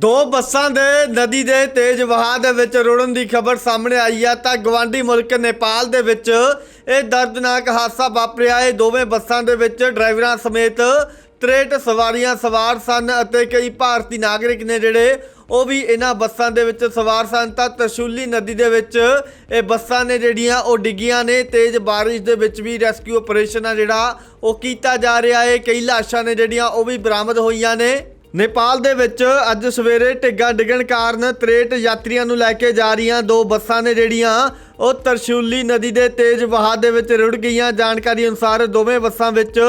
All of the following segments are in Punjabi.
ਦੋ ਬੱਸਾਂ ਦੇ ਨਦੀ ਦੇ ਤੇਜ਼ ਵਹਾਅ ਦੇ ਵਿੱਚ ਰੁੜਨ ਦੀ ਖਬਰ ਸਾਹਮਣੇ ਆਈ ਹੈ ਤਾਂ ਗਵਾਂਢੀ ਮੁਲਕ ਨੇਪਾਲ ਦੇ ਵਿੱਚ ਇਹ ਦਰਦਨਾਕ ਹਾਦਸਾ ਵਾਪਰਿਆ। ਇਹ ਦੋਵੇਂ ਬੱਸਾਂ ਦੇ ਵਿੱਚ ਡਰਾਈਵਰਾਂ ਸਮੇਤ 63 ਸਵਾਰੀਆਂ ਸਵਾਰ ਸਨ ਅਤੇ ਕਈ ਭਾਰਤੀ ਨਾਗਰਿਕ ਨੇ ਜਿਹੜੇ ਉਹ ਵੀ ਇਹਨਾਂ ਬੱਸਾਂ ਦੇ ਵਿੱਚ ਸਵਾਰ ਸਨ। ਤਾਂ ਤਰਸ਼ੂਲੀ ਨਦੀ ਦੇ ਵਿੱਚ ਇਹ ਬੱਸਾਂ ਨੇ ਜਿਹੜੀਆਂ ਉਹ ਡਿੱਗੀਆਂ ਨੇ। ਤੇਜ਼ ਬਾਰਿਸ਼ ਦੇ ਵਿੱਚ ਵੀ ਰੈਸਕਿਊ ਆਪਰੇਸ਼ਨ ਆ ਜਿਹੜਾ ਉਹ ਕੀਤਾ ਜਾ ਰਿਹਾ ਹੈ। ਕਈ ਲਾਸ਼ਾਂ ਨੇ ਜਿਹੜੀਆਂ ਉਹ ਵੀ ਬਰਾਮਦ ਹੋਈਆਂ ਨੇ। ਨੇਪਾਲ ਦੇ ਵਿੱਚ ਅੱਜ ਸਵੇਰੇ ਢਿੱਗਾ ਡਿੱਗਣ ਕਾਰਨ 63 ਯਾਤਰੀਆਂ ਨੂੰ ਲੈ ਕੇ ਜਾ ਰਹੀਆਂ ਦੋ ਬੱਸਾਂ ਨੇ ਜਿਹੜੀਆਂ, ਉਹ ਤਰਸ਼ੂਲੀ ਨਦੀ ਦੇ ਤੇਜ਼ ਵਹਾਅ ਦੇ ਵਿੱਚ ਰੁੜ ਗਈਆਂ। ਜਾਣਕਾਰੀ ਅਨੁਸਾਰ ਦੋਵੇਂ ਬੱਸਾਂ ਵਿੱਚ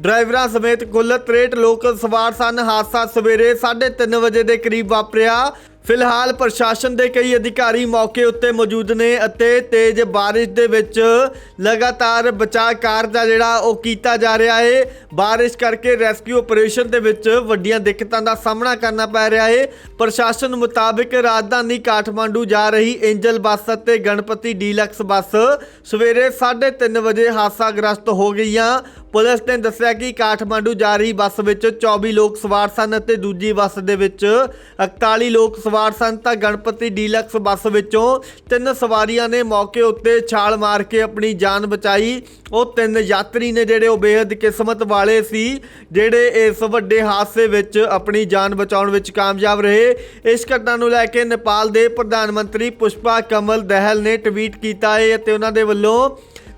ਡਰਾਈਵਰਾਂ ਸਮੇਤ ਕੁੱਲ 63 ਲੋਕ ਸਵਾਰ ਸਨ। ਹਾਦਸਾ ਸਵੇਰੇ 3:30 ਵਜੇ ਦੇ ਕਰੀਬ ਵਾਪਰਿਆ। ਫਿਲਹਾਲ ਪ੍ਰਸ਼ਾਸਨ ਦੇ ਕਈ ਅਧਿਕਾਰੀ ਮੌਕੇ ਉੱਤੇ ਮੌਜੂਦ ਨੇ ਅਤੇ ਤੇਜ਼ ਬਾਰਿਸ਼ ਦੇ ਵਿੱਚ ਲਗਾਤਾਰ ਬਚਾਅ ਕਾਰਜ ਆ ਜਿਹੜਾ ਉਹ ਕੀਤਾ ਜਾ ਰਿਹਾ ਹੈ ਬਾਰਿਸ਼ ਕਰਕੇ ਰੈਸਕਿਊ ਆਪਰੇਸ਼ਨ ਦੇ ਵਿੱਚ ਵੱਡੀਆਂ ਦਿੱਕਤਾਂ ਦਾ ਸਾਹਮਣਾ ਕਰਨਾ ਪੈ ਰਿਹਾ ਹੈ ਪ੍ਰਸ਼ਾਸਨ ਮੁਤਾਬਕ ਰਾਜਧਾਨੀ ਕਾਠਮਾਂਡੂ ਜਾ ਰਹੀ ਐਂਜਲ ਬੱਸ ਅਤੇ ਗਣਪਤੀ ਡੀਲਕਸ ਬੱਸ ਸਵੇਰੇ 3:30 ਵਜੇ ਹਾਦਸਾਗ੍ਰਸਤ ਹੋ ਗਈਆਂ। ਪੁਲਿਸ ਨੇ ਦੱਸਿਆ ਕਿ ਕਾਠਮਾਂਡੂ ਜਾ ਰਹੀ ਬੱਸ ਵਿੱਚ 24 ਲੋਕ ਸਵਾਰ ਸਨ ਅਤੇ ਦੂਜੀ ਬੱਸ ਦੇ ਵਿੱਚ 41 ਲੋਕ ਸਵਾਰ ਸਨ। ਤਾਂ ਗਣਪਤੀ ਡੀਲਕਸ ਬੱਸ ਵਿੱਚੋਂ ਤਿੰਨ ਸਵਾਰੀਆਂ ਨੇ ਮੌਕੇ ਉੱਤੇ ਛਾਲ ਮਾਰ ਕੇ ਆਪਣੀ ਜਾਨ ਬਚਾਈ। ਉਹ ਤਿੰਨ ਯਾਤਰੀ ਨੇ ਜਿਹੜੇ ਉਹ ਬੇहद ਕਿਸਮਤ ਵਾਲੇ ਸੀ, ਜਿਹੜੇ ਇਸ ਵੱਡੇ ਹਾਦਸੇ ਵਿੱਚ ਆਪਣੀ ਜਾਨ ਬਚਾਉਣ ਵਿੱਚ ਕਾਮਯਾਬ ਰਹੇ। ਇਸ ਘਟਨਾ ਨੂੰ ਲੈ ਕੇ ਨੇਪਾਲ ਦੇ ਪ੍ਰਧਾਨ ਮੰਤਰੀ ਪੁਸ਼ਪਾ ਕਮਲ ਦਹਿਲ ਨੇ ਟਵੀਟ ਕੀਤਾ ਹੈ ਅਤੇ ਉਹਨਾਂ ਦੇ ਵੱਲੋਂ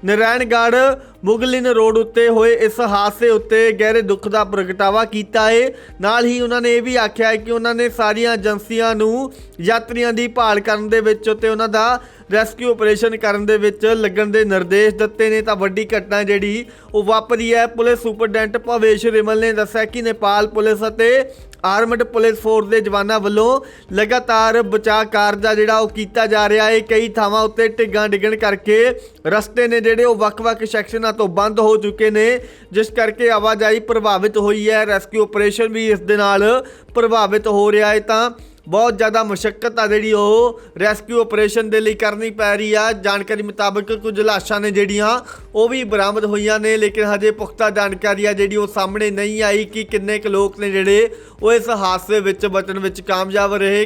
ਨਰਾਇਣਗੜ੍ਹ ਮੁਗਲਿਨ ਰੋਡ ਉੱਤੇ ਹੋਏ ਇਸ ਹਾਦਸੇ ਉੱਤੇ ਗਹਿਰੇ ਦੁੱਖ ਦਾ ਪ੍ਰਗਟਾਵਾ ਕੀਤਾ ਹੈ ਨਾਲ ਹੀ ਉਹਨਾਂ ਨੇ ਇਹ ਵੀ ਆਖਿਆ ਹੈ ਕਿ ਉਹਨਾਂ ਨੇ ਸਾਰੀਆਂ ਏਜੰਸੀਆਂ ਨੂੰ ਯਾਤਰੀਆਂ ਦੀ ਭਾਲ ਕਰਨ ਦੇ ਵਿੱਚ ਤੇ ਉਹਨਾਂ ਦਾ ਰੈਸਕਿਊ ਆਪਰੇਸ਼ਨ ਕਰਨ ਦੇ ਵਿੱਚ ਲੱਗਣ ਦੇ ਨਿਰਦੇਸ਼ ਦਿੱਤੇ ਨੇ। ਤਾਂ ਵੱਡੀ ਘਟਨਾ ਜਿਹੜੀ ਉਹ ਵਾਪਰੀ ਹੈ। ਪੁਲਿਸ ਸੁਪਰਡੈਂਟ ਭਵੇਸ਼ ਰਿਮਲ ਨੇ ਦੱਸਿਆ ਕਿ ਨੇਪਾਲ ਪੁਲਿਸ ਅਤੇ ਆਰਮਡ ਪੁਲਿਸ ਫੋਰਸ ਦੇ ਜਵਾਨਾਂ ਵੱਲੋਂ ਲਗਾਤਾਰ ਬਚਾਅ ਕਾਰਜ ਜਿਹੜਾ ਉਹ ਕੀਤਾ ਜਾ ਰਿਹਾ ਹੈ। ਕਈ ਥਾਵਾਂ ਉੱਤੇ ਢਿੱਗਾਂ ਡਿੱਗਣ ਕਰਕੇ ਰਸਤੇ ਨੇ ਜਿਹੜੇ ਉਹ ਵੱਖ-ਵੱਖ ਸੈਕਸ਼ਨਾਂ ਤੋਂ ਬੰਦ ਹੋ ਚੁੱਕੇ ਨੇ, ਜਿਸ ਕਰਕੇ ਆਵਾਜਾਈ ਪ੍ਰਭਾਵਿਤ ਹੋਈ ਹੈ। ਰੈਸਕਿਊ ਆਪਰੇਸ਼ਨ ਵੀ ਇਸ ਦੇ ਨਾਲ ਪ੍ਰਭਾਵਿਤ ਹੋ ਰਿਹਾ ਹੈ। ਤਾਂ ਬਹੁਤ ਜ਼ਿਆਦਾ ਮੁਸ਼ਕਲ ਆ ਜਿਹੜੀ ਉਹ ਰੈਸਕਿਊ ਆਪਰੇਸ਼ਨ ਦੇ ਲਈ ਕਰਨੀ ਪੈ ਰਹੀ ਆ। ਜਾਣਕਾਰੀ ਮੁਤਾਬਕ ਕੁਝ ਲਾਸ਼ਾਂ ਨੇ ਜਿਹੜੀਆਂ, ਉਹ ਵੀ ਬਰਾਮਦ ਹੋਈਆਂ ਨੇ, ਲੇਕਿਨ ਹਜੇ ਪੁਖਤਾ ਜਾਣਕਾਰੀ ਆ ਜਿਹੜੀ ਉਹ ਸਾਹਮਣੇ ਨਹੀਂ ਆਈ ਕਿ ਕਿੰਨੇ ਕੁ ਲੋਕ ਨੇ ਜਿਹੜੇ, ਉਹ ਇਸ ਹਾਦਸੇ ਵਿੱਚ ਬਚਣ ਵਿੱਚ ਕਾਮਯਾਬ ਰਹੇ।